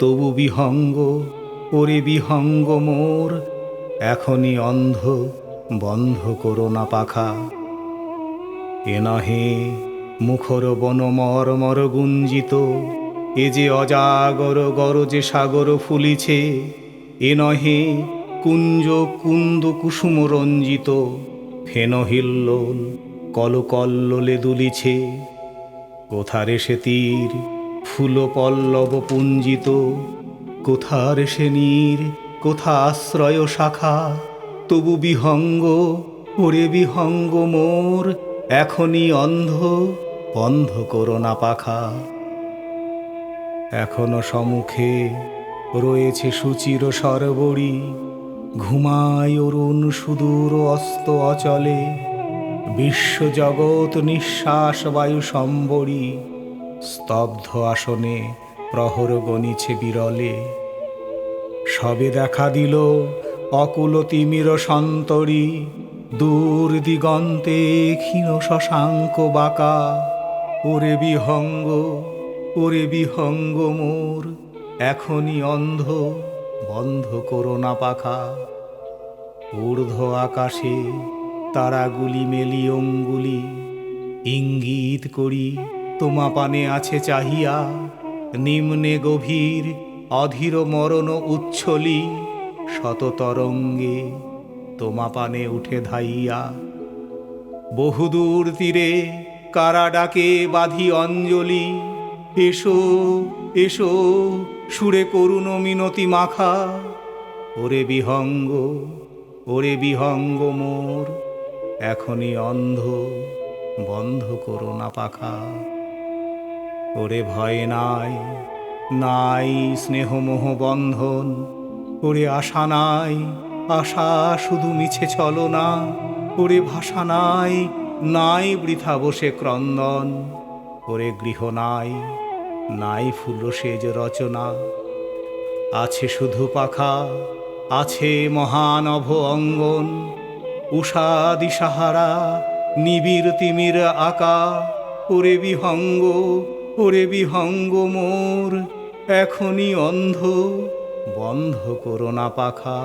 তবু বিহঙ্গ, ওরে বিহঙ্গ মোর, এখনই অন্ধ, বন্ধ করো না পাখা। এ নহে মুখর বন মর গুঞ্জিত, এ যে অজাগর গরজে সাগর ফুলিছে, এ নহে কুঞ্জ কুন্দ কুসুম রঞ্জিত, ফেন হিল্লোল কলকল্লোলে দুলিছে। কোথারে সে তীর ফুল পল্লব পুঞ্জিত। কোথার সে নীর কোথা আশ্রয় শাখা? তবু বিহঙ্গ, ওরে বিহঙ্গ মোর, এখনই অন্ধ, বন্ধ করো না পাখা। এখনও সম্মুখে রয়েছে সুচির সরবরি। ঘুমায় অরুণ সুদূর অস্ত অচলে। বিশ্বজগৎ নিঃশ্বাস বায়ু সম্বরী। স্তব্ধ আসনে প্রহর গণিছে বিরলে। সবে দেখা দিল অকুল তিমির সন্তরী, দূর দিগন্তে ক্ষীণ শশাঙ্ক বাঁকা। ওরে বিহঙ্গ ওরে বিহঙ্গ মোর, এখনই অন্ধ, বন্ধ করো না পাখা। ঊর্ধ্ব আকাশে তারাগুলি মেলি অঙ্গুলি, ইঙ্গিত করি তোমা পানে আছে চাহিয়া, নিম্নে গভীর অধীর মরণ উচ্ছলি শত তরঙ্গে তোমা পানে উঠে ধাইয়া। বহুদূর তীরে কারা ডাকে বাঁধি অঞ্জলি, এসো এসো, সুরে করুণ মিনতি মাখা। ওরে বিহঙ্গ ওরে বিহঙ্গ মোর, এখনই অন্ধ, বন্ধ করো না পাখা। ওরে ভয় নাই নাই স্নেহমোহ বন্ধন, ওরে আশা নাই, আশা শুধু মিছে চলো না, ওরে ভাষা নাই নাই বৃথা বসে ক্রন্দন, ওরে গৃহ নাই নাই ফুল সেজ রচনা, আছে শুধু পাখা, আছে মহানভ অঙ্গন, উষা দিশাহারা, নিবিড় তিমির আকা, ওরে বিহঙ্গ ওরে বিহঙ্গ মোর এখনই অন্ধ বন্ধ করো না পাখা।